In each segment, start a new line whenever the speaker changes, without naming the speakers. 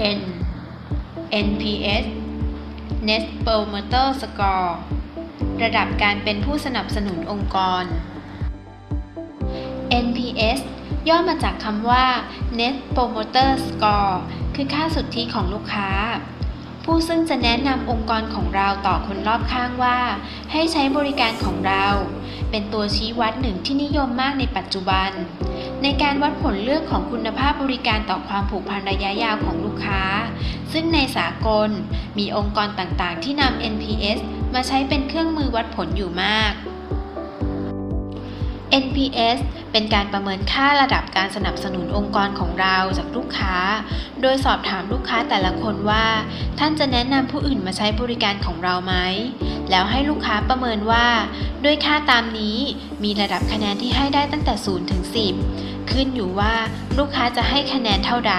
N NPS Net Promoter Score ระดับการเป็นผู้สนับสนุนองค์กร NPS ย่อมาจากคำว่า Net Promoter Score คือค่าสุทธิของลูกค้า ผู้ซึ่งจะแนะนำองค์กรของเราต่อคนรอบข้างว่า ให้ใช้บริการของเรา เป็นตัวชี้วัดหนึ่งที่นิยมมากในปัจจุบัน ในการวัดผลเลือกของคุณภาพบริการต่อความผูกพันระยะยาวของลูกค้า ซึ่งในสากลมีองค์กรต่างๆ ที่นำ NPS มาใช้เป็นเครื่องมือวัดผลอยู่มาก NPS เป็นการประเมินค่าระดับการสนับสนุนองค์กรของเราจากลูกค้า โดยสอบถามลูกค้าแต่ละคนว่า ท่านจะแนะนำผู้อื่นมาใช้บริการของเราไหม แล้วให้ลูกค้าประเมินว่า ด้วยค่าตามนี้มีระดับคะแนนที่ให้ได้ตั้งแต่ 0 ถึง 10 ขึ้นอยู่ว่าลูกค้าจะให้คะแนนเท่าใด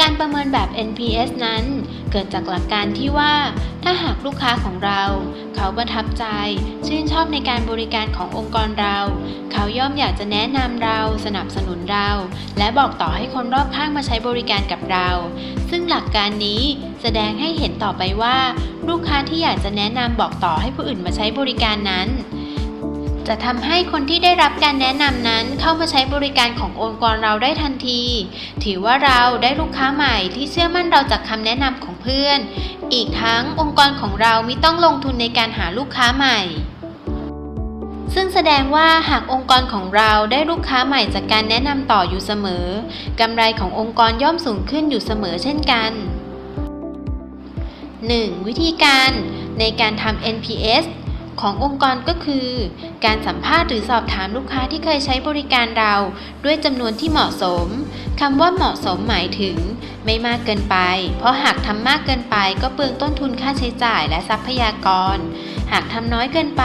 การประเมินแบบ NPS นั้น เกิดจากหลักการที่ว่า ถ้าหากลูกค้าของเรา เขาประทับใจ ชื่นชอบในการบริการขององค์กรเรา เขาย่อมอยากจะแนะนำเรา สนับสนุนเรา และบอกต่อให้คนรอบข้างมาใช้บริการกับเรา ซึ่งหลักการนี้แสดงให้เห็นต่อไปว่า ลูกค้าที่อยากจะแนะนำบอกต่อให้ผู้อื่นมาใช้บริการนั้น จะทำให้คนที่ได้รับการแนะนำนั้นเข้ามาใช้บริการขององค์กรเราได้ทันที ถือว่าเราได้ลูกค้าใหม่ที่เชื่อมั่นเราจากคำแนะนำของเพื่อน อีกทั้งองค์กรของเรามิต้องลงทุนในการหาลูกค้าใหม่ซึ่งแสดงว่าหากองค์กรของเราได้ลูกค้าใหม่จากการแนะนำต่ออยู่เสมอกำไรขององค์กรย่อมสูงขึ้นอยู่เสมอเช่นกัน 1. วิธีการในการทำ NPS ขององค์กรก็คือ การสัมภาษณ์หรือสอบถามลูกค้าที่เคยใช้บริการเรา ด้วยจำนวนที่เหมาะสมคำว่าเหมาะสมหมายถึง ไม่มากเกินไป เพราะหากทำมากเกินไปก็เปลืองต้นทุนค่าใช้จ่ายและทรัพยากร หากทำน้อยเกินไป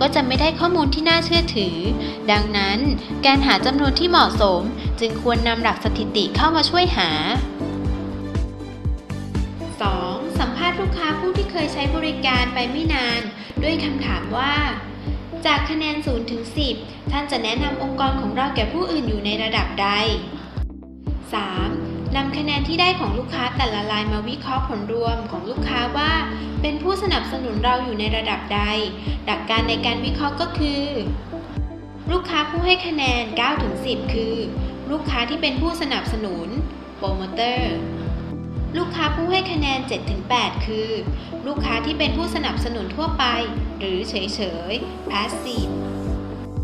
ก็จะไม่ได้ข้อมูลที่น่าเชื่อถือ ดังนั้น การหาจำนวนที่เหมาะสม จึงควรนำหลักสถิติเข้ามาช่วยหา 2. สัมภาษณ์ลูกค้าผู้ที่เคยใช้บริการไปไม่นาน ด้วยคำถามว่า จากคะแนน 0 ถึง 10 ท่านจะแนะนำองค์กรของเราแก่ผู้อื่นอยู่ในระดับใด 3. นำคะแนนที่ได้ของลูกค้าแต่ละรายมาวิเคราะห์ผลรวมของลูกค้าว่า เป็นผู้สนับสนุนเราอยู่ในระดับใด หลักการในการวิเคราะห์ก็คือ ลูกค้าผู้ให้คะแนน 9 ถึง 10 คือ ลูกค้าที่เป็นผู้สนับสนุน promoter ลูกค้าผู้ให้คะแนน 7-8 คือ ลูกค้าที่เป็นผู้สนับสนุนทั่วไป หรือเฉยๆ passive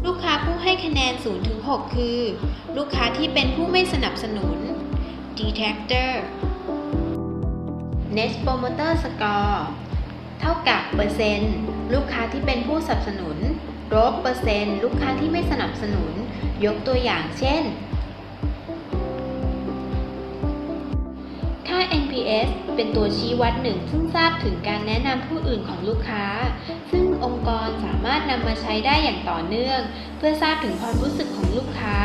ลูกค้าผู้ให้คะแนน 0-6 คือ ลูกค้าที่เป็นผู้ไม่สนับสนุน detractor net promoter score เท่ากับเปอร์เซ็นต์ลูกค้าที่เป็นผู้สนับสนุนลบเปอร์เซ็นต์ลูกค้าที่ไม่สนับสนุน ยกตัวอย่างเช่น NPS เป็นตัวชี้วัดหนึ่งซึ่งทราบถึงการแนะนำผู้อื่นของลูกค้า ซึ่งองค์กรสามารถนำมาใช้ได้อย่างต่อเนื่อง เพื่อทราบถึงความรู้สึกของลูกค้า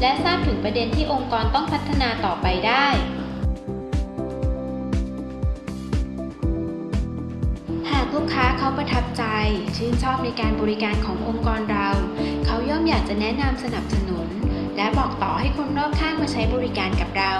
และทราบถึงประเด็นที่องค์กรต้องพัฒนาต่อไปได้ หากลูกค้าเขาประทับใจ ชื่นชอบในการบริการขององค์กรเรา เขาย่อมอยากจะแนะนำสนับสนุน และบอกต่อให้คนรอบข้างมาใช้บริการกับเรา